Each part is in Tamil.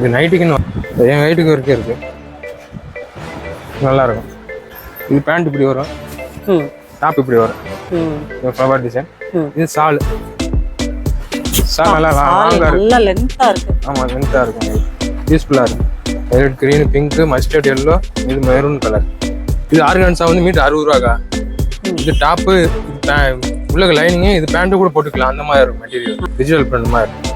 இது நைட்டுக்குன்னு என் ஹைட்டுக்கு வரைக்கும் இருக்கு. நல்லா இருக்கும் இது பேண்ட் இப்படி வரும். டாப் இப்படி வரும். இது ஃப்ளவர் டிசைன். இது சால் சால் நல்லா லாங்காக நல்ல லென்த்தா இருக்கு. ஆமாம் லென்த்தாக இருக்கும் யூஸ்ஃபுல்லாக இருக்கும் red green pink mustard yellow இது மெரூன் கலர் இது ஆர்கான்ஸா வந்து மீட்டர் அறுபது ரூபாக்கா. இது டாப்பு உள்ள லைனிங்கு இது பேண்ட்டு கூட போட்டுக்கலாம். அந்த மாதிரி இருக்கும் மெட்டீரியல் டிஜிட்டல் பிரிண்ட் மாதிரி. இருக்கும்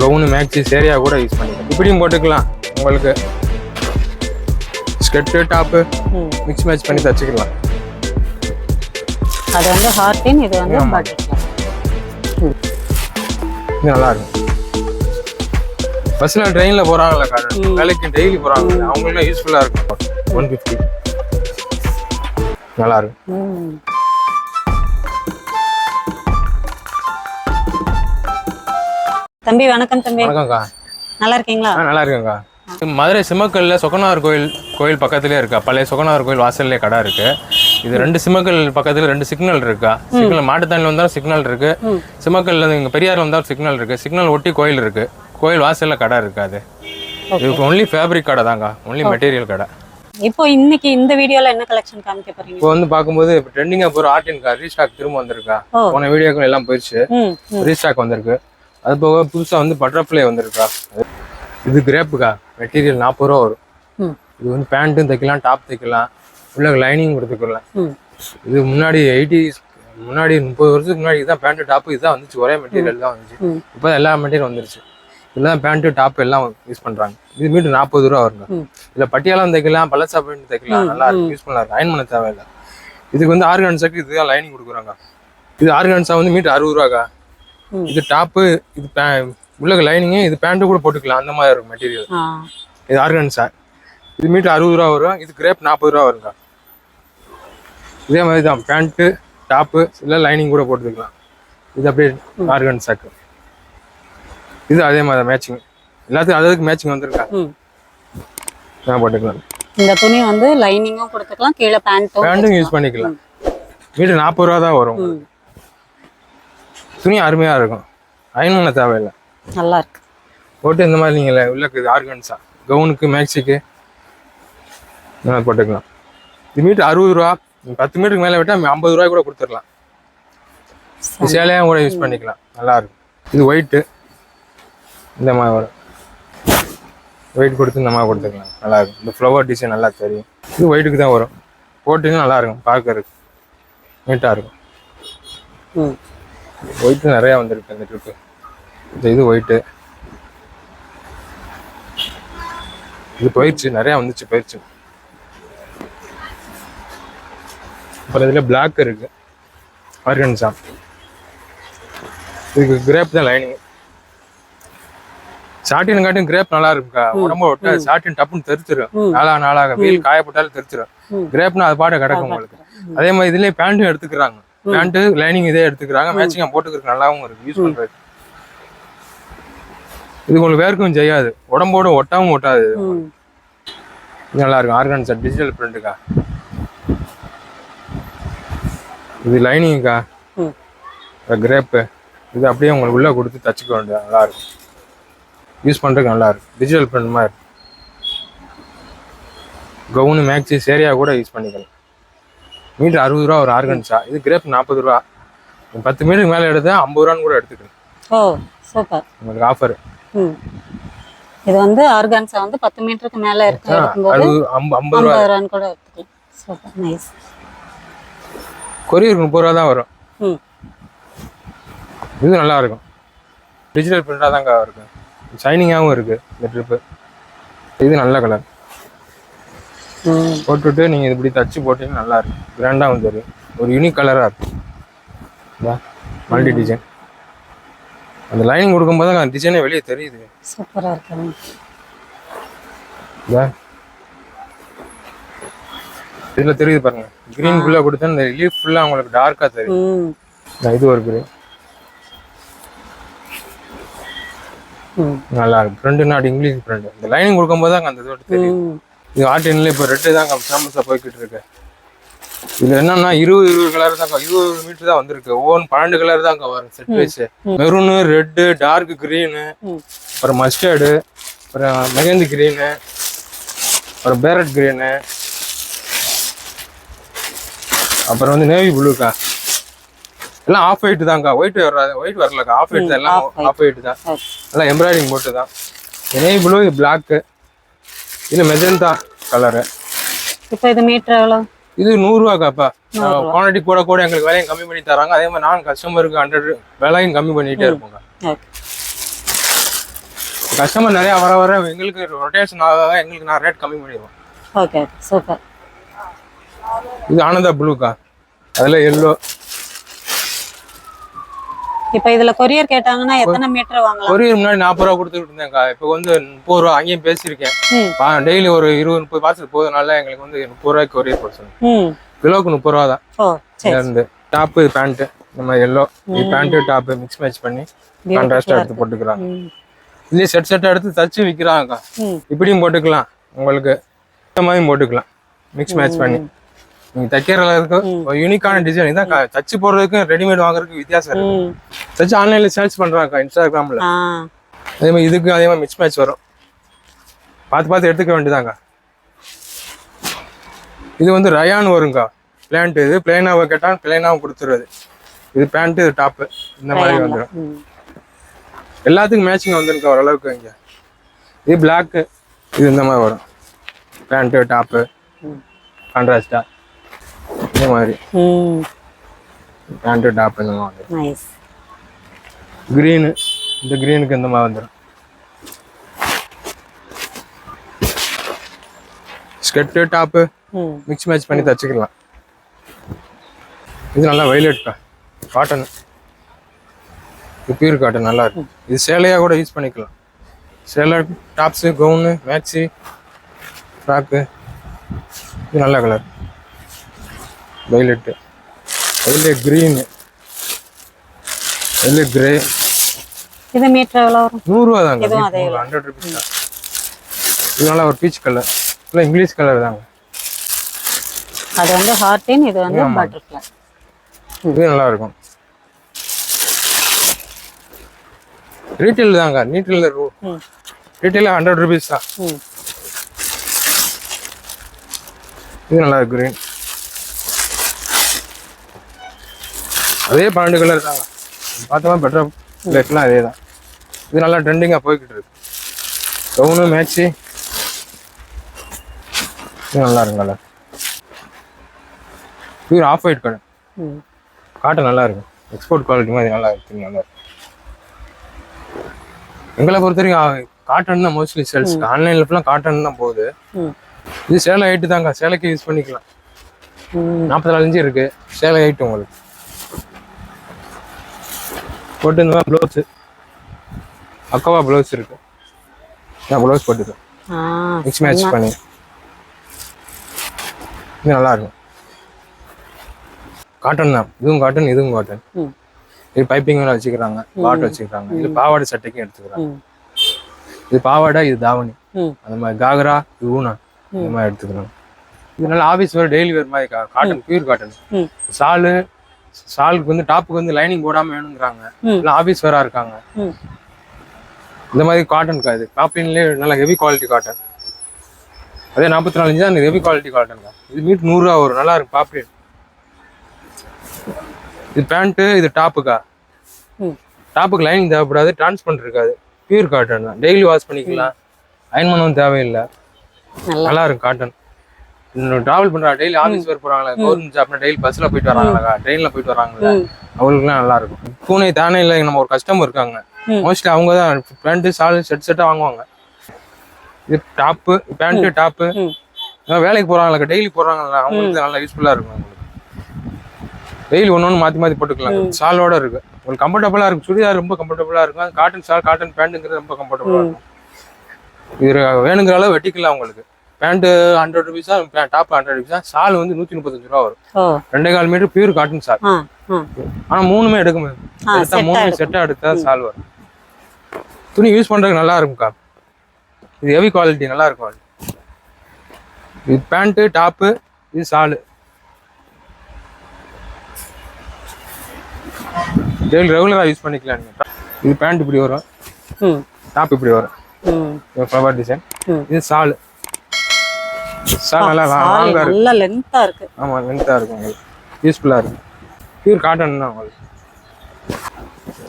கவுனு மேக்ஸி சேரியா கூட யூஸ் பண்ணிக்கலாம். இப்படியும் போட்டுக்கலாம். உங்களுக்கு ஸ்கெட்டு டாப்பு. மிக்ஸ் மேட்ச் பண்ணி தச்சுக்கலாம். அது வந்து ஹார்டின் இது வந்து இது நல்லா இருக்கும். பஸ்ல ட்ரெயின்ல போறாங்கல்ல காரணம். வேலைக்கு டெய்லி போறாங்க அவங்களுக்குலாம் யூஸ்ஃபுல்லா இருக்கும். ஒன் ஃபிஃப்டி நல்லா இருக்கும். தம்பி வணக்கம் தம்பி. வணக்கம்க்கா. நல்லா இருக்கீங்களா நல்லா இருக்கேங்க்கா மதுரை சிம்மக்கல்ல சொக்கனார் கோயில் கோயில் பக்கத்துலேயே இருக்கா? பழைய சொக்கனார் கோயில் வாசல்லே கடை இருக்கு. இது ரெண்டு சிம்மக்கல் பக்கத்துல ரெண்டு சிக்னல் இருக்கா? சிக்னல் மாட்டுத்தாண்டில் வந்தாலும் சிக்னல் இருக்கு. சிம்மக்கல்ல இங்க பெரியார் வந்தாலும் சிக்னல் இருக்கு. சிக்னல் ஒட்டி கோயில் இருக்கு. கோயில் வாசல்ல கடை இருக்கு அது. இது ஒன்லி ஃபேப்ரிக் கடை தாங்க ஒன்லி மெட்டீரியல் கடை. இப்போ இன்னைக்கு இந்த வீடியோல என்ன கலெக்ஷன் காமிக்க போறீங்க? இப்போ வந்து பார்க்கும்போது இப்போ ட்ரெண்டிங்காக போகிற ஆர்டின் கார் ரீஸ்டாக் திரும்ப வந்திருக்கா. போன வீடியோக்கள் எல்லாம் ம் ரீஸ்டாக் வந்திருக்கு. அது போக புதுசாக வந்து பட்டர்ஃப்ளை வந்திருக்கா. இது கிரேப்புக்கா மெட்டீரியல் நாற்பது ரூபா வரும் இது வந்து பேண்ட்டும் தைக்கலாம் டாப் தைக்கலாம். உள்ள லைனிங் கொடுத்துக்கலாம். இது முன்னாடி எயிட்டி முன்னாடி முப்பது வருஷத்துக்கு முன்னாடி இதான் பேண்ட்டு டாப்பு இதுதான் வந்துச்சு. ஒரே மெட்டீரியல் தான் வந்துச்சு. இப்போ எல்லா மெட்டீரியல் வந்துருச்சு. இதெல்லாம் பேண்ட்டு டாப் எல்லாம் யூஸ் பண்ணுறாங்க இது மீட்டர் நாற்பது ரூபா வருங்க. இதில் பட்டியாலம் தைக்கலாம் பழசா பேண்ட் தைக்கலாம். நல்லா இருக்கும் யூஸ்ஃபுல்லாக இருக்கும் அயன் பண்ண தேவையில்லை. இதுக்கு வந்து ஆர்கான்ஸாக்கு இதுதான் லைனிங் கொடுக்குறாங்க. இது ஆர்கான்ஸா வந்து மீட்டர் அறுபது ரூபாக்கா. இது டாப்பு இது உள்ள லைனிங்கு இது பேண்ட்டு கூட போட்டுக்கலாம். அந்த மாதிரி இருக்கும் மெட்டீரியல் இது ஆர்கான்ஸா இது மீட்டர் அறுபது ரூபா வரும். இது கிரேப் நாற்பது ரூபா வருங்க இதே மாதிரி தான். பேண்ட்டு டாப்பு இல்லை லைனிங் கூட போட்டுக்கலாம். இது அப்படியே ஆர்கான்ஸாக்கு இது அதே மாதிரி மேட்சிங். எல்லாத்துக்கும் அதுக்கு மேட்சிங் வந்திருக்கா? நான் போட்டுக்கலாம். இந்த துணி வந்து லைனிங்கும் கொடுத்துக்கலாம். கீழே பேண்ட்டும் பேண்ட்டும் யூஸ் பண்ணிக்கலாம். மீட்டர் நாற்பது ரூபா தான் வரும். துணி அருமையாக இருக்கும். அயன் பண்ண தேவையில்லை. நல்லா இருக்கு. போட்டு இந்த மாதிரி நீங்கள் உள்ள ஆர்கன்ஸா. கவுனுக்கு மேக்ஸிக்கு. இந்த மாதிரி போட்டுக்கலாம். இது மீட்டர் அறுபது ரூபா. பத்து மீட்டருக்கு மேலே விட்டால் ஐம்பது ரூபாய் கூட கொடுத்துடலாம். சேலையாக கூட யூஸ் பண்ணிக்கலாம். நல்லா இருக்கும். இது ஒயிட்டு இந்த மாதிரி வரும். ஒயிட் கொடுத்து இந்த மாதிரி கொடுத்துக்கலாம். நல்லா இருக்கும். இந்த ஃப்ளவர் டிசைன் நல்லா தெரியும். இது ஒயிட்டுக்கு தான் வரும். போட்டிங்கன்னா நல்லா இருக்கும். பார்க்கறதுக்கு. நீட்டாக இருக்கும். ம். ஒயிட்டு நிறையா வந்திருக்கு அந்த ட்ரிப்பு இந்த இது ஒயிட்டு இது போயிடுச்சு நிறையா வந்துச்சு போயிடுச்சு. அப்புறம் இதில் பிளாக் இருக்கு. ஆர்கன்ஸா இதுக்கு கிரேப் தான் லைனிங் சாட்டின் காட்டும் கிரேப் நல்லா இருக்குக்கா. உடம்பு ஒட்ட சாட்டின் டப்புன்னு தெரிச்சிடும் நாளா நாளாக வெயில் காயப்பட்டாலும் தெரிச்சிடும். கிரேப்னா அது பாட்டு கிடக்கும் உங்களுக்கு. அதே மாதிரி இதுலயே பேண்ட்டும் எடுத்துக்கிறாங்க. பேண்ட் லைனிங் இதே எடுத்துக்கிறாங்க. மேட்சிங்கா போட்டுக்கிறதுக்கு நல்லாவும் இருக்கு. யூஸ் பண்றது. இது உங்களுக்கு வேர்க்கும் செய்யாது. உடம்போட ஒட்டாவும் ஒட்டாது நல்லா இருக்கும் ஆர்கான்ஸா டிஜிட்டல் பிரிண்ட்டுக்கா இது லைனிங்க்கா கிரேப்பு இது அப்படியே உங்களுக்கு உள்ள கொடுத்து தச்சுக்க வேண்டியது. நல்லா இருக்கும் யூஸ் பண்றதுக்கு நல்லா இருக்கும் டிஜிட்டல் பிரிண்ட் மாதிரி. கவுனு மேக்ஸி சேரியா கூட யூஸ் பண்ணிக்கலாம். மீட்டர் அறுபது ரூபா ஒரு ஆர்கன்ஸா இது கிரேப் நாற்பது ரூபா. பத்து மீட்டருக்கு மேலே எடுத்தா ஐம்பது ரூபான்னு கூட எடுத்துக்கலாம் ஓ சூப்பர் உங்களுக்கு ஆஃபர் ம். இது வந்து ஆர்கான்ஸா வந்து பத்து மீட்டருக்கு மேல இருக்கு ஐம்பது ரூபா. ஐம்பது ரூபான்னு கூட எடுத்துக்கலாம். சூப்பர் நைஸ் கொரியருக்கு முப்பது ரூபா தான் வரும். ம். இது நல்லா இருக்கும் டிஜிட்டல் பிரிண்டாக தாங்க இருக்கும் ஷைனிங்காகவும் இருக்கு இந்த ட்ரிப்பு இது நல்ல கலர் போட்டுட்டு நீங்கள் இப்படி தச்சு போட்டீங்கன்னா நல்லா இருக்கும். கிராண்டாக வந்து தெரியும் ஒரு யூனிக் கலராக இருக்கும் மல்டி டிசைன் அந்த லைனிங் கொடுக்கும்போது அந்த டிசைனே வெளியே தெரியுது. சூப்பரா இருக்கு. இதா இதில் தெரியுது பாருங்க. கிரீன் ஃபுல்லாக கொடுத்தா இந்த லீஃப் ஃபுல்லாக உங்களுக்கு டார்க்காக தெரியும். இது ஒரு. ம். நல்லா இருக்கும் ஃப்ரெண்டு நாடு இங்கிலீஷ் ஃப்ரெண்டு இந்த லைனிங் கொடுக்கும்போது தான் அந்த இதோட தெரியும் இது ஆர்டின்ல இப்போ ரெட்டு தாங்க ஃபேமஸாக போய்கிட்டு இருக்கு. இதுல என்னன்னா இருபது இருபது கலர் தான் இருபது மீட்டர் தான் வந்திருக்கு. ஒவ்வொன்று பன்னெண்டு கலர் தான் வரும் set wise maroon red dark green அப்புறம் மஸ்டர்டு அப்புறம் மெகந்தி கிரீனு அப்புறம் பேரட் கிரீனு அப்புறம் வந்து நேவி ப்ளூக்கா எல்லாம் ஆஃப் ஒயிட் தான்க்கா ஒயிட் வராது. ஒயிட் வரலக்கா. ஆஃப் ஒயிட் தான். எல்லாம். ஆஃப் ஒயிட் தான். எல்லாம் எம்ப்ராய்டிங் போட்டு தான். நேவி ப்ளூ இது பிளாக்கு இது மெஜந்தா கலரு. இப்போ இது மீட்டர் எவ்வளோ இது நூறுரூவாக்காப்பா குவான்டிட்டி கூட கூட எங்களுக்கு விலையும் கம்மி பண்ணி தராங்க. அதே மாதிரி நான் கஸ்டமருக்கு ஹண்ட்ரட் விலையும் கம்மி பண்ணிட்டே இருப்போங்க கஸ்டமர் நிறைய வர வர எங்களுக்கு ரொட்டேஷன் ஆக எங்களுக்கு நான் ரேட் கம்மி பண்ணிடுவோம். ஓகே சூப்பர் இது ஆனந்தா ப்ளூக்கா அதில் எல்லோ இப்போ இதுல கொரியர் கேட்டாங்கன்னா எத்தனை மீட்டர் வாங்கலாம்? கொரியர் முன்னாடி நாற்பது ரூபா கொடுத்துட்டு இருந்தேன்க்கா இப்போ வந்து முப்பது ரூபா அங்கேயும் பேசியிருக்கேன். டெய்லி ஒரு இருபது முப்பது பார்சல் போகிறதுனால எங்களுக்கு வந்து முப்பது ரூபாய்க்கு கொரியர் போட சொல்லுங்க ம். கிலோவுக்கு முப்பது ரூபா தான். இருந்து டாப்பு பேண்ட்டு இந்த மாதிரி yellow pant top mix match பண்ணி கான்ட்ராஸ்டாக எடுத்து போட்டுக்கிறாங்க ம். இதுலேயே செட் செட்டாக எடுத்து தச்சு விற்கிறாங்கக்கா இப்படியும் போட்டுக்கலாம் உங்களுக்கு. இந்த மாதிரியும் போட்டுக்கலாம். மிக்ஸ் மேட்ச் பண்ணி. நீங்கள் தைக்கிற அளவுக்கு ஒரு யூனிக்கான டிசைன் இதான் க- தச்சு போடுறதுக்கும் ரெடிமேட் வாங்குறதுக்கு வித்தியாசம் இருக்கு. தச்சு ஆன்லைனில் சேல்ஸ் பண்ணுறாங்கக்கா இன்ஸ்டாகிராமில் அதே மாதிரி இதுக்கு அதே மாதிரி மிக்ஸ் மேட்ச் வரும். பார்த்து பார்த்து எடுத்துக்க வேண்டியதாங்க இது வந்து ரயான் வருங்கக்கா பிளான்ட் இது பிளைனாவை கேட்டால் பிளைனாவும் கொடுத்துருது இது பேண்ட்டு இது டாப்பு இந்த மாதிரி வந்துடும். எல்லாத்துக்கும் மேட்சிங் வந்துருக்கா ஓரளவுக்கு இங்கே. இது பிளாக்கு இது இந்த மாதிரி வரும். பேண்ட்டு டாப்பு ம். இந்த மாதிரி பேண்ட்டு டாப் இந்த மாதிரி. நைஸ் க்ரீனு இந்த க்ரீனுக்கு இந்த மாதிரி வந்துடும் ஸ்கெட்டு டாப்பு ம். மிக்ஸ் மேட்ச் பண்ணி தச்சுக்கலாம். இது நல்லா வைலட்க்கா காட்டன் இது பியூர் காட்டன் நல்லா இருக்கும் இது சேலையாக கூட யூஸ் பண்ணிக்கலாம். சேலை டாப்ஸு கவுனு மேக்ஸி ஃப்ராக்கு இது நல்ல colour violet violet green violet grey இது மீட்டர் எவ்வளோ வரும்? நூறுரூவா தாங்க ஹண்ட்ரட் ருபீஸ் தான். இது நல்லா ஒரு பீச் கலர் இல்லை இங்கிலீஷ் கலர் தாங்க. அது வந்து ஹார்டின் இது வந்து பட்டர்ஃப்ளை இது நல்லா இருக்கும் ரீட்டைல் தாங்க ரீட்டைல் ம். ரீட்டைல ஹண்ட்ரட் ருபீஸ் தான். இது நல்லா இருக்கு அதே பன்னெண்டு கலர் தாங்க பார்த்தோம்னா பெட்டர் பிளேட்லாம் அதே தான். இது நல்லா ட்ரெண்டிங்காக போய்கிட்டு இருக்கு. கவுனு மேட்ச்சு இது நல்லா இருக்கும் கலர் இது ஆஃப் ஒயிட் ம். காட்டன் நல்லா இருக்கும் எக்ஸ்போர்ட் குவாலிட்டி மாதிரி நல்லா இருக்கு. நல்லா இருக்கு. எங்களை பொறுத்த வரைக்கும் காட்டன் தான் மோஸ்ட்லி சேல்ஸ் ஆன்லைன்ல ஃபுல்லாக காட்டன் தான் போகுது. இது சேலை ஹைட்டு தாங்க சேலைக்கு யூஸ் பண்ணிக்கலாம். நாற்பத்தி நாலு இன்ச்சு இருக்கு. சேலை ஹைட்டு உங்களுக்கு. போட்டு இந்த மாதிரி ப்ளவுஸு அக்கவா ப்ளவுஸ் இருக்கு. நான் ப்ளவுஸ் போட்டுக்கேன் மிக்ஸ் மேட்ச் பண்ணி இது நல்லா இருக்கும் காட்டன் தான். இதுவும் காட்டன் இதுவும் காட்டன் இது பைப்பிங் வேலை வச்சுக்கிறாங்க. பாட் வச்சுக்கிறாங்க. இது பாவாடை சட்டைக்கும் எடுத்துக்கிறாங்க. இது பாவாடை இது தாவணி. அந்த மாதிரி காகரா இது ஊனா. இந்த மாதிரி எடுத்துக்கிறாங்க. இது நல்லா ஆஃபீஸ் வேறு டெய்லி வேறு மாதிரி காட்டன் பியூர் காட்டன் ஷாலு ஷாலுக்கு வந்து டாப்புக்கு வந்து லைனிங் போடாம வேணுங்கிறாங்க. இல்லை ஆஃபீஸ் வேறா இருக்காங்க. இந்த மாதிரி காட்டன் இது? காப்பின்லேயே நல்ல ஹெவி குவாலிட்டி காட்டன் அதே நாற்பத்தி நாலு இன்ச்சு ஹெவி குவாலிட்டி காட்டன் தான் இது மீட் நூறுரூவா வரும். நல்லா இருக்கும் பாப்ளின் இது பேண்ட்டு இது டாப்புக்கா டாப்புக்கு லைனிங் தேவைப்படாது டிரான்ஸ்பரண்ட் இருக்காது. பியூர் காட்டன் தான். டெய்லி வாஷ் பண்ணிக்கலாம். அயன் பண்ணவும் தேவையில்லை. நல்லா இருக்கும் காட்டன் டிராவல் பண்றா டெய்லி ஆஃபீஸ் வேர் போறாங்களா கவர்மெண்ட் ஜாப்னா டெய்லி பஸ்ல போயிட்டு வராங்களா ட்ரெயின்ல போயிட்டு வராங்களா. அவங்களுக்குலாம் நல்லா இருக்கும். பூனை தானே இல்லை நம்ம ஒரு கஸ்டமர் இருக்காங்க. மோஸ்ட்லி அவங்க தான் பேண்ட் ஷால் செட் செட்டாக வாங்குவாங்க. இது டாப்பு பேண்ட்டு டாப்பு வேலைக்கு போறாங்களா டெய்லி போறாங்களா அவங்களுக்கு நல்லா யூஸ்ஃபுல்லா இருக்கும் அவங்களுக்கு. டெய்லி ஒன்று ஒன்று மாற்றி மாற்றி போட்டுக்கலாம். ஷாலோட இருக்கு. உங்களுக்கு கம்ஃபர்டபுளாக இருக்கும். சுடிதார் ரொம்ப கம்ஃபர்டபுளாக இருக்கும். காட்டன் ஷால் காட்டன் பேண்ட்டுங்கிறது ரொம்ப கம்ஃபர்டபுளாக இருக்கும். இது வேணுங்கிற அளவு வெட்டிக்கலாம் உங்களுக்கு பேண்ட்டு ஹண்ட்ரட் ருபீஸா டாப் ஹண்ட்ரட் ருபீஸா சால் வந்து நூத்தி முப்பத்தஞ்சு ரூபா வரும். ரெண்டே கால் மீட்டர் பியூர் காட்டன் சால் ஆனா மூணுமே எடுக்க முடியாது. மூணு செட்டா எடுத்தா சால் வரும். துணி யூஸ் பண்றதுக்கு நல்லா இருக்கும்க்கா இது ஹெவி குவாலிட்டி நல்லா இருக்கும் இது பேண்ட்டு டாப்பு இது சாலு டெய்லி ரெகுலராக யூஸ் பண்ணிக்கலாம் நீங்கள் இது பேண்ட் இப்படி வரும். டாப் இப்படி வரும். ஃப்ளவர் டிசைன் இது சாலு நல்லா சாரி லாங்காக இருக்கு. நல்ல லென்த்தா இருக்கு உங்களுக்கு. யூஸ்ஃபுல்லாக இருக்கும் பியூர் காட்டன் தான் உங்களுக்கு.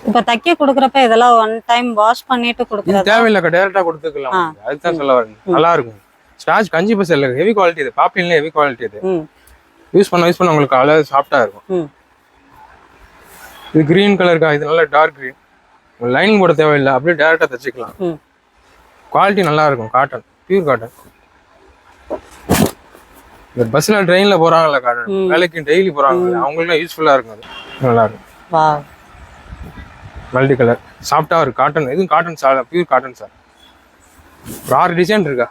இப்ப தைக்க குடுக்கறப்ப இதெல்லாம் ஒன் டைம் வாஷ் பண்ணிட்டு குடுக்கறது? தேவையில்லை டேரெக்டாக கொடுத்துக்கலாம். ஆ. உங்களுக்கு. அதுக்கு தான் சொல்ல வரேன். நல்லா இருக்கும். ஸ்டார்ச் கஞ்சி பஸ் இல்லை ஹெவி குவாலிட்டி இது. பாப்பின்ல ஹெவி குவாலிட்டி இது. யூஸ் பண்ண யூஸ் பண்ண உங்களுக்கு அழகாக சாஃப்டாக இருக்கும். இது கிரீன் கலருக்கா இது நல்ல டார்க் கிரீன் லைனிங் போட தேவையில்லை. அப்படியே டேரெக்டாக தச்சுக்கலாம். குவாலிட்டி நல்லா இருக்கும். காட்டன் பியூர் காட்டன் இந்த பஸ்ஸில் ட்ரெயினில் போகிறாங்கல்ல காட்டன் வேலைக்கு டெய்லி போகிறாங்கல்ல அவங்களுக்குலாம் யூஸ்ஃபுல்லாக இருக்கும் அது. நல்லா இருக்கும். மல்டி கலர் சாஃப்டாக இருக்கும் காட்டன் இதுவும் cotton sir pure cotton sir ஒரு ஆறு டிசைன் இருக்கா?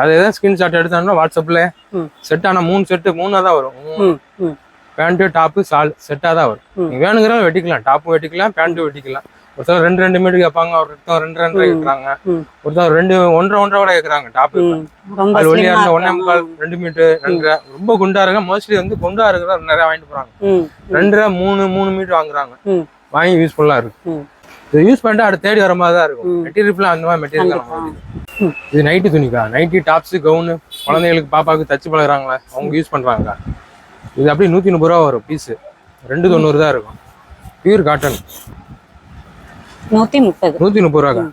அது எதாவது ஸ்கிரீன்ஷாட் எடுத்தாங்கன்னா வாட்ஸ்அப்பில் ம். செட் ஆனால் மூணு செட்டு மூணாக தான் வரும். பேண்ட்டு டாப்பு சால் செட்டாக தான் வரும். வேணுங்கிறத வெட்டிக்கலாம். டாப்பும் வெட்டிக்கலாம் பேண்ட்டும் வெட்டிக்கலாம். ஒருத்தர் ரெண்டு ரெண்டு மீட்டர் கேட்பாங்க ஒருத்தர் ரெண்டு ரெண்டு கேட்குறாங்க. ஒருத்தர் ரெண்டு ஒன்றரை ஒன்றரை கூட கேட்குறாங்க ரொம்ப அது ஒல்லியா இருந்தா ஒன்னே முக்கால் ரெண்டு மீட்டர் ரெண்டரை ரொம்ப குண்டா இருக்க மோஸ்ட்லி வந்து குண்டா இருக்கிற நிறைய வாங்கிட்டு போறாங்க. ரெண்டரை மூணு மூணு மீட்டர் வாங்குறாங்க. வாங்கி யூஸ்ஃபுல்லா இருக்கு. இது யூஸ் பண்ணிட்டு அடுத்து தேடி வர மாதிரி தான் இருக்கும். மெட்டீரியல் அந்த மாதிரி மெட்டீரியல். இது நைட்டி துணிக்கா? நைட்டி டாப்ஸ் கவுனு குழந்தைகளுக்கு பாப்பாவுக்கு தச்சு பழகுறாங்களே? அவங்க யூஸ் பண்றாங்க இது அப்படியே நூத்தி முப்பது ரூபா வரும் பீஸ் ரெண்டு தொண்ணூறு தான் இருக்கும். பியூர் காட்டன் நூத்தி முப்பது. நூத்தி முப்பது ரூபாக்கா?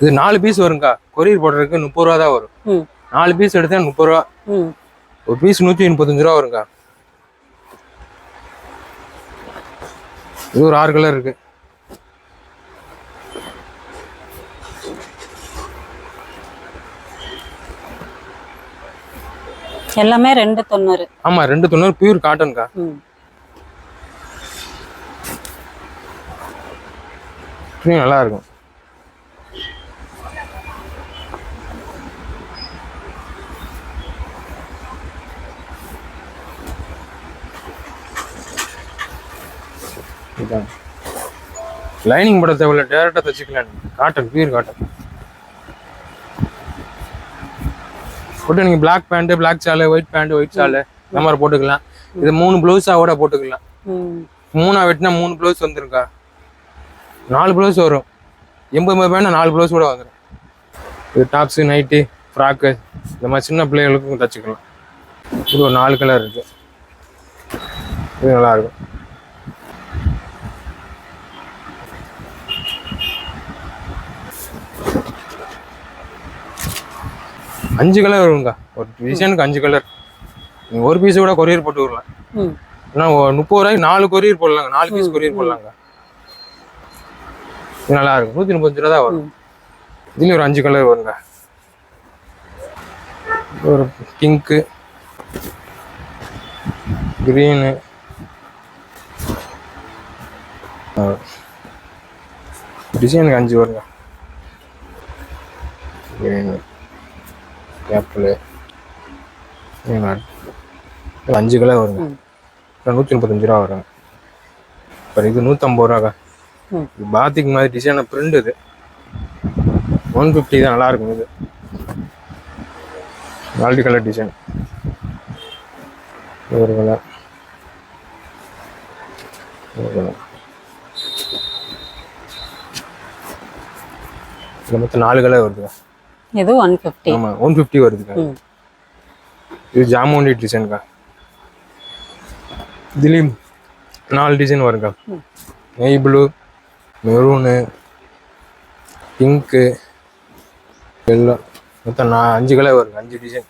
இது நாலு பீஸ் வரும்க்கா. கொரியர் போடுறதுக்கு முப்பது ரூபா தான் வரும். நாலு பீஸ் எடுத்தா முப்பது ரூபா. ஒரு பீஸ் நூற்றி முப்பத்தஞ்சு ரூபா வருங்க இது ஒரு ஆறு கலர் இருக்கு. எல்லாமே ரெண்டு தொண்ணூறு. ஆமா ரெண்டு தொண்ணூறு பியூர் காட்டன்க்கா ம் துணி நல்லா இருக்கும். லைனிங் போட தேவையில்ல டேரக்டாக தச்சுக்கலாம். Cotton pure cotton. போட்டு நீங்கள் black pant black shawl white pant white shawl இந்த மாதிரி போட்டுக்கலாம். இது மூணு ப்ளவுஸாக கூட போட்டுக்கலாம். ம். மூணா வெட்டினா மூணு ப்ளவுஸ் வந்துருக்கா நாலு ப்ளவுஸ் வரும். எண்பது எண்பது பேண்ட் நாலு ப்ளவுஸ் கூட வந்துடும் இது டாப்ஸு நைட்டி ஃப்ராக்கு இந்த மாதிரி சின்ன பிள்ளைகளுக்கும் தச்சுக்கலாம். இது ஒரு நாலு கலர் இருக்கு. இது நல்லா இருக்கும். அஞ்சு கலர் வருங்க ஒரு டிசைனுக்கு அஞ்சு கலர் நீங்கள் ஒரு பீஸ் கூட கொரியர் போட்டு விடலாம். ஏன்னா முப்பது ரூபாய்க்கு நாலு கொரியர் போடலாங்க. நாலு பீஸ் கொரியர் போடலாங்க. நல்லா இருக்கும் நூற்றி முப்பத்தஞ்சு ரூபா தான் வரும். இதுலேயும் ஒரு அஞ்சு கலர் வருங்க. ஒரு பிங்க்கு க்ரீனு டிசைனுக்கு அஞ்சு வருங்க. க்ரீனு ஆப்பிள் அஞ்சு கலர் வருங்க. நூற்றி முப்பத்தஞ்சு ரூபா வருங்க அப்புறம் இது நூற்றம்பது ரூபாக்கா? பாத்திக் மாதிரி டிசைனை பிரிண்ட் இது. ஒன் ஃபிஃப்டி தான் நல்லா இருக்கும் இது. மல்டி கலர் டிசைன் ஒரு கலர் ஒரு கலர் இதில் மொத்தம் நாலு கலர் வருதுங்க இது ஒன் ஃபிஃப்டி ஆமாம் ஒன் ஃபிஃப்டி வருதுங்க ம். இது ஜாமோண்டி டிசைனுக்கா இதுலேயும் நாலு டிசைன் வருங்க நெய் ப்ளூ மெரூனு பிங்க்கு எல்லோ. மொத்தம் நான் அஞ்சு கலர் வருங்க அஞ்சு டிசைன்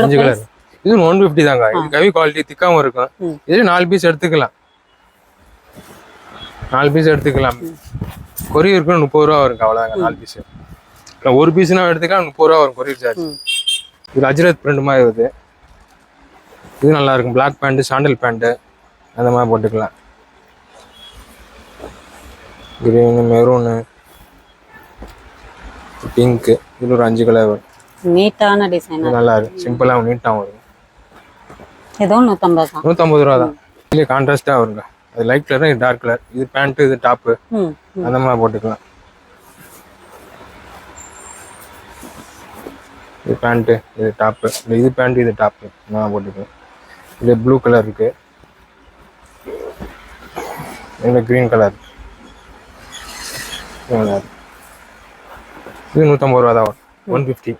அஞ்சு? கலர் இது ஒன் ஃபிஃப்டி தாங்க இது கவி குவாலிட்டி திக்காவும் இருக்கும். இது நாலு பீஸ் எடுத்துக்கலாம். நாலு பீஸ் எடுத்துக்கலாம். கொரியருக்கு முப்பது ரூபா வருங்க அவ்வளோதாங்க நாலு பீஸ் ஒரு பீஸ்னா எடுத்துக்கலாம் முப்பது ரூபா வரும் கொரியர் சார்ஜ் இது அஜ்ரத் பிரிண்ட் மாதிரி வருது. இது நல்லா இருக்கும். பிளாக் பேண்ட்டு சாண்டல் பேண்ட்டு அந்த மாதிரி போட்டுக்கலாம். கிரீனு மெரூனு பிங்க்கு இது ஒரு அஞ்சு கலர் வரும். நீட்டான டிசைன் நல்லா இருக்கும் சிம்பிளாக நீட்டாகவும் இதுவும் நூத்தம்பது தான். நூற்றம்பது ரூபா தான். இதுலேயே கான்ட்ராஸ்டாக வருங்க. அது லைட் கலர் இது டார்க் கலர் இது பேண்ட்டு இது டாப்பு. அந்த மாதிரி போட்டுக்கலாம். இது பேண்ட்டு இது டாப்பு இல்லை இது பேண்ட் இது டாப்பு இந்த மாதிரி போட்டுக்கலாம். இது ப்ளூ கலர் இருக்கு. இந்த க்ரீன் கலர் இது நூற்றம்பது ரூபா தான் ஒன் ஃபிஃப்டி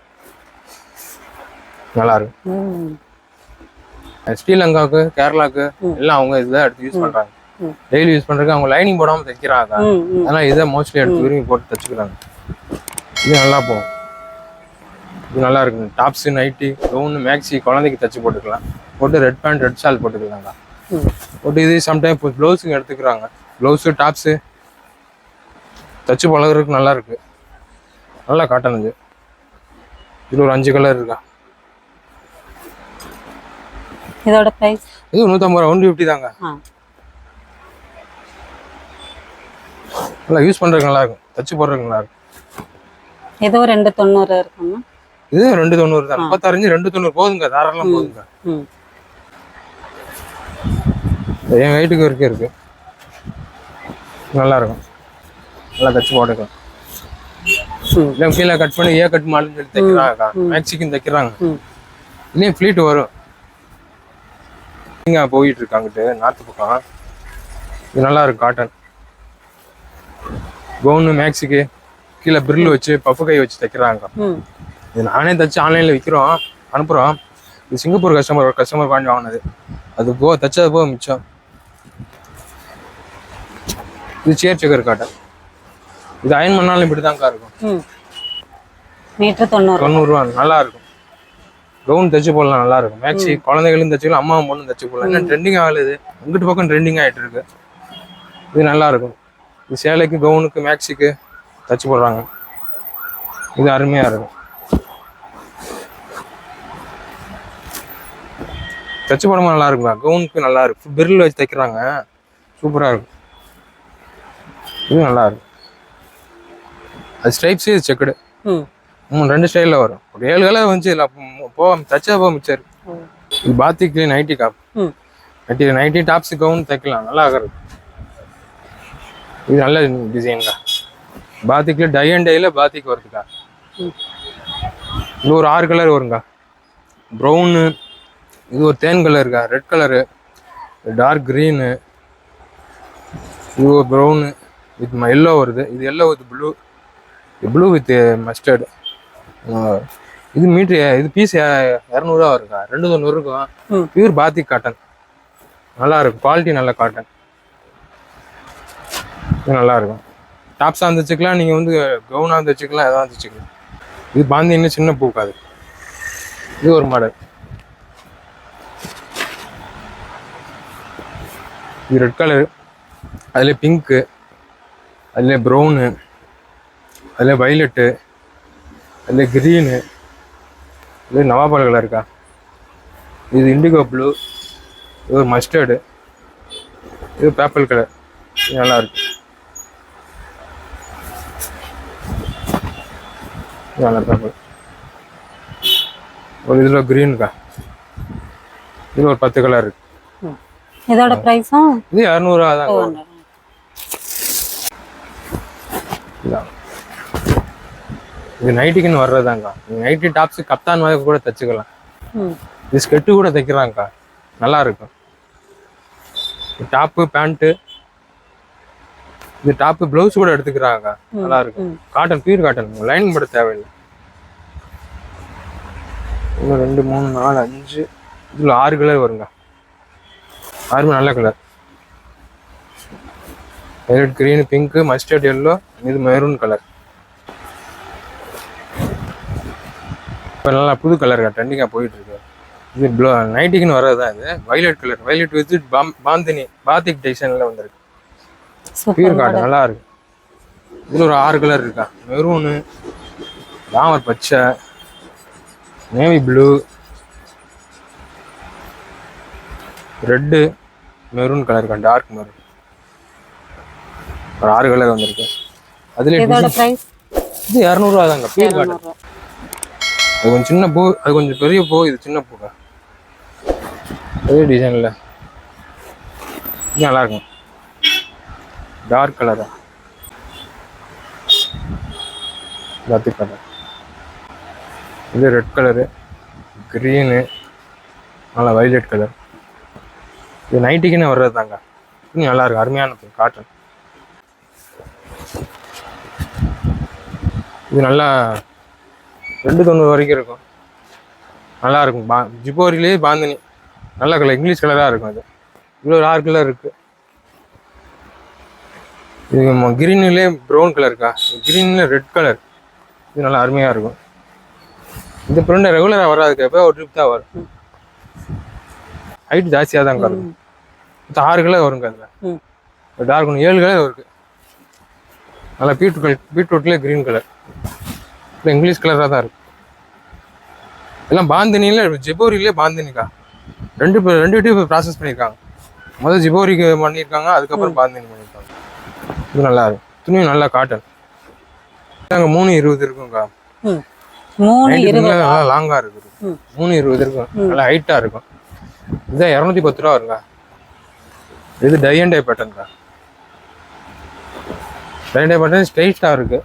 நல்லா இருக்கும் ஸ்ரீலங்காவுக்கு கேரளாவுக்கு எல்லாம் அவங்க இதுதான் எடுத்து யூஸ் பண்றாங்க. டெய்லி யூஸ் பண்றதுக்கு அவங்க லைனிங் போடாம தைக்கிறாங்க. ம் அதனால இதை மோஸ்ட்லி எடுத்து விரும்பி போட்டு தச்சுக்கிறாங்க. இது நல்லா போகும். இது நல்லா இருக்கு டாப்ஸ் நைட்டி கவுன் மேக்ஸி குழந்தைக்கு தச்சு போட்டுக்கலாம். போட்டு ரெட் பேண்ட் ரெட் ஷால் போட்டுக்கலாங்க. போட்டு இது சம்டைம் ப்ளவுஸுங்க எடுத்துக்கிறாங்க. ப்ளவுஸு டாப்ஸு தச்சு பழகுறதுக்கு நல்லா இருக்கு. நல்லா காட்டன் இது. இது ஒரு அஞ்சு கலர் இருக்கா? இதோட ப்ரைஸ் இது நூற்றம்பது ரூபா ஒன் ஃபிஃப்டி தாங்க. நல்லா யூஸ் பண்ணுறதுக்கு நல்லா இருக்கும். தச்சு போடுறதுக்கு நல்லா இருக்கும். இதுவும் ரெண்டு தொண்ணூறு இருக்குமா இது ரெண்டு தொண்ணூறு தான். முப்பத்தாறு ரெண்டு தொண்ணூறு போதுங்க. தாராளம் போதுங்க. என் ஹைட்டுக்கு வரைக்கும் இருக்கு. நல்லா இருக்கும். நல்லா தச்சு போட்டுக்கலாம். இல்லை கீழே கட் பண்ணி ஏ கட் மாலுன்னு சொல்லி தைக்கிறாங்க மேக்ஸிக்கும் தைக்கிறாங்க. ம். இல்லையும் ஃப்ளீட் வரும். இங்கே போயிட்டு இருக்காங்கிட்டு நார்த்து பக்கம். இது நல்லா இருக்கு காட்டன் கவுனு மேக்ஸிக்கு கீழே பிரில் வச்சு பஃப் கை வச்சு தைக்கிறாங்க இது நானே தச்சு ஆன்லைனில் விற்கிறோம் அனுப்புகிறோம் இது சிங்கப்பூர் கஸ்டமர் ஒரு கஸ்டமர் வாங்கி வாங்கினது. அது போ தச்சது போக மிச்சம். இது சேர் செக்கர் காட்டன் இது அயன் பண்ணாலும் இப்படி தான்க்கா இருக்கும். ம். மீட்ரு தொண்ணூறு. தொண்ணூறுரூவா நல்லா இருக்கும் கவுன் தச்சு போடலாம் நல்லா இருக்கும் மேக்ஸி குழந்தைகளும் தச்சுக்கலாம் அம்மாவும் பொண்ணும் தச்சு போடலாம். இன்னும் ட்ரெண்டிங் ஆகலுது அங்கிட்டு பக்கம் ட்ரெண்டிங் ஆகிட்டு இருக்கு இது நல்லா இருக்கும் இது சேலைக்கு கவுனுக்கு மேக்ஸிக்கு தச்சு போடுறாங்க. இது அருமையாக இருக்கும். தச்சு போடும்போது நல்லா இருக்குங்க கவுனுக்கு நல்லா இருக்கும் பிரில் வச்சு தைக்கிறாங்க. சூப்பராக இருக்கும். இது நல்லா இருக்கும் அது ஸ்ட்ரைப்ஸு இது செக்குடு. ம். ம் ரெண்டு ஸ்டைலில் வரும். ஒரு ஏழு கலர் வந்துச்சு இல்லை போ தச்சா போ மிச்சர். இது பாத்திக்கு நைட்டி காப் நைட்டி நைட்டி டாப்ஸ் கவுன் தைக்கலாம் நல்லா இருக்கு இது நல்ல டிசைன்க்கா பாத்திக்கில் டை அண்ட் டையில் பாத்திக் வருதுக்கா. இது ஒரு ஆறு கலர் வருங்க. ப்ரௌனு இது ஒரு தேன் கலருக்கா ரெட் கலரு டார்க் க்ரீனு இது ஒரு ப்ரௌனு வித் எல்லோ வருது. இது yellow with blue blue with mustard இது மீட்ரு இது பீஸ் இரநூறுவா வருங்க ரெண்டு தொண்ணூறு இருக்கும். பியூர் பாத்திக் காட்டன் நல்லா இருக்கும். குவாலிட்டி நல்ல காட்டன் இது நல்லா இருக்கும். டாப்ஸாக வந்து வச்சுக்கலாம் நீங்கள் வந்து கவுனாக வந்து வச்சுக்கலாம் எதாவது வச்சுக்கலாம் இது பாந்தி இன்னும் சின்ன பூக்காது இது ஒரு மாடல் இது ரெட் கலர் அதில் பிங்க்கு அதில் ப்ரௌனு அதில் வைலட்டு அதில் க்ரீனு இது நவாபால் கலர் இருக்கா? இது இண்டிகோ ப்ளூ இது ஒரு மஸ்டர்டு இது பேப்பல் கலர் இது நல்லா இருக்கு. நல்லா பேப்பல் ஒரு இதில் க்ரீனுக்கா இது ஒரு பத்து கலர் இருக்கு. இதோட ப்ரைஸும் இது இரநூறுவா தான். இது நைட்டுக்குன்னு வர்றதாங்க்கா நைட்டி டாப்ஸ் கப்தான் மாதிரி கூட தச்சுக்கலாம். இது ஸ்கெட்டு கூட தைக்கிறாங்கக்கா நல்லா இருக்கும் டாப்பு பேண்ட்டு இது டாப்பு ப்ளவுஸ் கூட எடுத்துக்கிறாங்க. நல்லா இருக்கும் காட்டன் பியூர் காட்டன் லைனிங் போட தேவையில்லை. இன்னும் ரெண்டு மூணு நாலு அஞ்சு. இதில் ஆறு கலர் வருங்க ஆறுமே நல்ல colour violet green pink mustard yellow இது மெரூன் கலர் இப்போ நல்லா புது கலர் ட்ரெண்டிங்காக போயிட்டு இருக்கு இது ப்ளோ நைட்டிக்குன்னு வர்றது தான் இது. வைலட் கலர் வைலட் வித் பாம் பாந்தினி பாத்திக் டிசைனில் வந்திருக்கு. பியூர் காட்டன் நல்லா இருக்கு. இதில் ஒரு ஆறு கலர் இருக்கா? மெரூனு ராமர் பச்சை navy blue red maroon colour இருக்கா? டார்க் மெரூன் ஒரு ஆறு கலர் வந்திருக்கு. அதுல இது இரநூறுவா தாங்க பியூர் காட்டன் அது கொஞ்சம் சின்ன பூ அது கொஞ்சம் பெரிய பூ இது சின்ன பூ. பெரிய டிசைனில் நல்லா இருக்கும். டார்க் கலரா பாத்திக் கலர் இது ரெட் கலரு க்ரீனு நல்லா வைலட் கலர் இது நைட்டுக்குன்னு வர்றது தாங்க இன்னும் நல்லா இருக்கும். அருமையான காட்டன் இது நல்லா ரெண்டு தொண்ணூறு வரைக்கும் இருக்கும். நல்லா இருக்கும். பா ஜிபோரிலேயே பாந்தினி. நல்ல கலர் இங்கிலீஷ் கலராக இருக்கும் அது. இவ்வளோ ஆறு கலர் இருக்கு. இது கிரீன்லேயே ப்ரௌன் கலர் இருக்கா? கிரீன்ல ரெட் கலர் இது நல்லா அருமையாக இருக்கும். இந்த பிரிண்ட் ரெகுலராக வராதுக்கு எப்போ ஒரு ட்ரிப் தான் வரும். ஹைட் ஜாஸ்தியாக தான் இருக்கும். மொத்தம் ஆறு கலர் வருங்க அதில். டார்க் ஒன்று ஏழு கலர் இருக்கு. நல்லா பீட்ரூட் கலர் பீட்ரூட்லேயே க்ரீன் கலர் இல்லை இங்கிலீஷ் கலராக தான் இருக்கு. எல்லாம் பாந்தினியில் ஜிபோரிலே பாந்தினிக்கா. ரெண்டு ரெண்டு டியூப் ப்ராசஸ் பண்ணியிருக்காங்க முதல் ஜிபோரிக்கு பண்ணியிருக்காங்க அதுக்கப்புறம் பாந்தினி பண்ணியிருக்காங்க இது நல்லா இருக்கும் துணியும் நல்லா காட்டன் நாங்கள் மூணு இருபது இருக்கும்க்கா. மூணு இருபது. நல்லா லாங்காக இருக்குது. மூணு இருபது இருக்கும். நல்லா ஹைட்டாக இருக்கும். இதுதான் இரநூத்தி பத்து ரூபா வருங்க இது டை அண்ட் டை பேட்டர்ன்க்கா டை அண்ட் டை பேட்டர்ன் ஸ்ட்ரைட்டாக இருக்கு.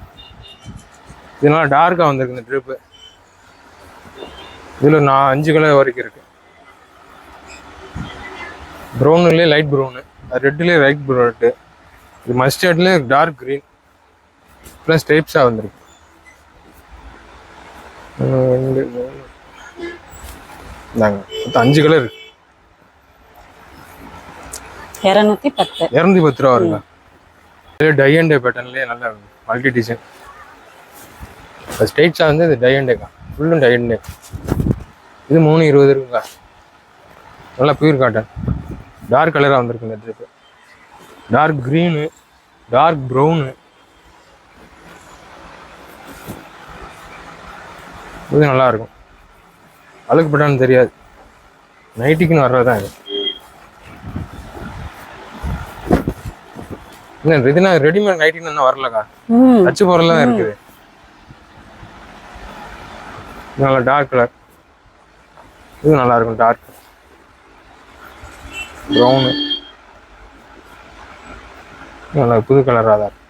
இது நல்லா டார்க்காக வந்திருக்கு இந்த ட்ரிப்பு இதில் நான் அஞ்சு கலர் வரைக்கும் இருக்கு ப்ரௌனுலேயே லைட் ப்ரௌனு ரெட்டுலேயே லைட் ப்ரௌனு இது மஸ்டர்ட்லேயே டார்க் க்ரீன் ப்ளஸ் டைப்ஸாக வந்திருக்கு. அஞ்சு கலர் இருக்கு. இரநூத்தி பத்து. இரநூத்தி பத்து ரூபா வருங்க. டை அண்ட் டே பேட்டர்ன்லேயே நல்ல மல்டி டிசைன் ஸ்டேட்ஸாக வந்து இது டை அண்ட் டேக்கா ஃபுல்லும் டை அண்ட் டே இது மூணு இருபது இருக்குங்க நல்லா பியூர் காட்டன் டார்க் கலராக வந்திருக்கு இந்த trip dark green dark brown இது நல்லா இருக்கும். அழுக்கு பட்டான்னு தெரியாது. நைட்டிக்குன்னு வர்றதுதான் இது. என்ன இதுனா ரெடிமேட் நைட்டின்னு இன்னும் வரலக்கா. தச்சு போறதுல தான் இருக்குது. இது நல்லா டார்க் கலர் இது நல்லா இருக்கும் டார்க் ப்ரௌனு நல்லா புது கலராக தான் இருக்கு.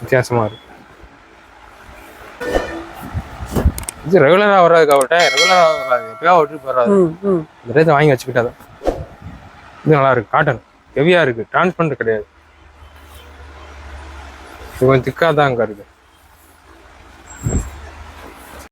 வித்தியாசமாக இருக்கு. இது ரெகுலராக வராதுக்கா அவர்கிட்ட ரெகுலராக வராது. எப்பயாவது ஒரு ட்ரிப் வராது இந்த ரேத்தை வாங்கி வச்சுக்கிட்டாதான் இது நல்லா இருக்கு காட்டன் ஹெவியாக இருக்கு. டிரான்ஸ்பரண்ட் கிடையாது. இது கொஞ்சம் திக்காக தான் அங்கே இருக்கு.